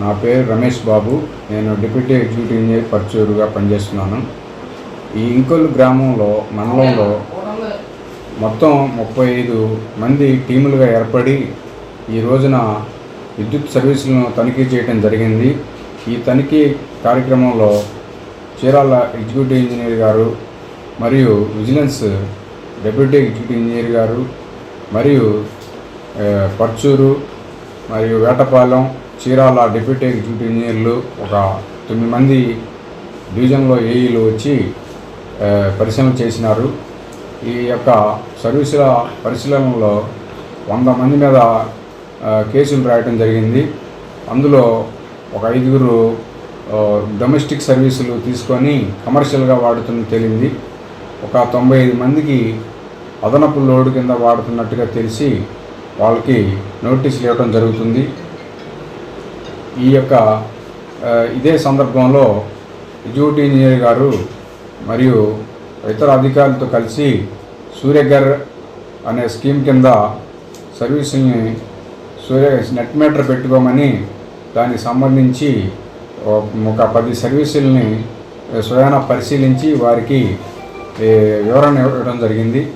నా పేరు రమేష్ బాబు. నేను డిప్యూటీ ఎగ్జిక్యూటివ్ ఇంజనీర్ పర్చూరుగా పనిచేస్తున్నాను. ఈ ఇంకొల్లు గ్రామంలో మండలంలో మొత్తం ముప్పై ఐదు మంది టీములుగా ఏర్పడి ఈ రోజున విద్యుత్ సర్వీసులను తనిఖీ చేయడం జరిగింది. ఈ తనిఖీ కార్యక్రమంలో చీరాల ఎగ్జిక్యూటివ్ ఇంజనీర్ గారు మరియు విజిలెన్స్ డెప్యూటీ ఎగ్జిక్యూటివ్ ఇంజనీర్ గారు మరియు పర్చూరు మరియు వేటపాలెం చీరాల డిప్యూటీ ఎగ్జిక్యూటివ్ ఇంజనీర్లు ఒక తొమ్మిది మంది డివిజన్లో ఏఈలు వచ్చి పరిశీలన చేసినారు. ఈ యొక్క సర్వీసుల పరిశీలనలో వంద మంది మీద కేసులు రాయటం జరిగింది. అందులో ఒక ఐదుగురు డొమెస్టిక్ సర్వీసులు తీసుకొని కమర్షియల్గా వాడుతున్న తేలింది. ఒక తొంభై ఐదు మందికి అదనపు లోడ్ కింద వాడుతున్నట్టుగా తెలిసి వాళ్ళకి నోటీసులు ఇవ్వడం జరుగుతుంది. ఈ యొక్క ఇదే సందర్భంలో ఎగ్జిక్యూటివ్ ఇంజనీర్ గారు మరియు ఇతర అధికారులతో కలిసి సూర్యగర్ అనే స్కీమ్ కింద సర్వీసుల్ని సూర్య నెట్ మీటర్ పెట్టుకోమని దానికి సంబంధించి ఒక- పది సర్వీసుల్ని స్వయాన పరిశీలించి వారికి వివరణ ఇవ్వడం జరిగింది.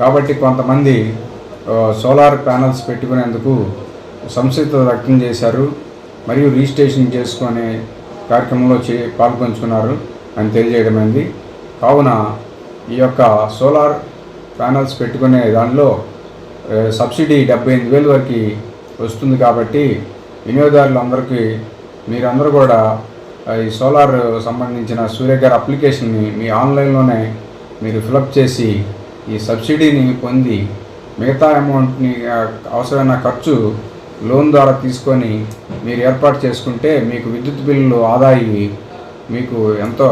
కాబట్టి కొంతమంది సోలార్ ప్యానల్స్ పెట్టుకునేందుకు సంసిద్ధత వ్యక్తం చేశారు. మరియు రిజిస్ట్రేషన్ చేసుకునే కార్యక్రమంలో చే పాల్పంచుకున్నారు అని తెలియజేయడమైంది. కావున ఈ యొక్క సోలార్ ప్యానల్స్ పెట్టుకునే దానిలో సబ్సిడీ డెబ్బై ఎనిమిది వేలు వరకు వస్తుంది కాబట్టి వినియోగదారులందరికీ మీరందరూ కూడా ఈ సోలార్ సంబంధించిన సూర్యగారి అప్లికేషన్ని మీ ఆన్లైన్లోనే మీరు ఫిలప్ చేసి ఈ సబ్సిడీని పొంది మిగతా అమౌంట్ని అవసరమైన ఖర్చు లోన్ ద్వారా తీసుకొని మీరు ఏర్పాటు చేసుకుంటే మీకు విద్యుత్ బిల్లులు ఆదాయి మీకు ఎంతో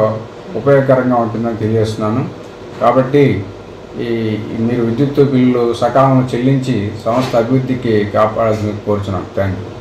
ఉపయోగకరంగా ఉంటుందని తెలియజేస్తున్నాను. కాబట్టి ఈ మీరు విద్యుత్ బిల్లు సకాలంలో చెల్లించి సంస్థ అభివృద్ధికి కాపాడాల్సింది కోరుచున్నాను. Thank you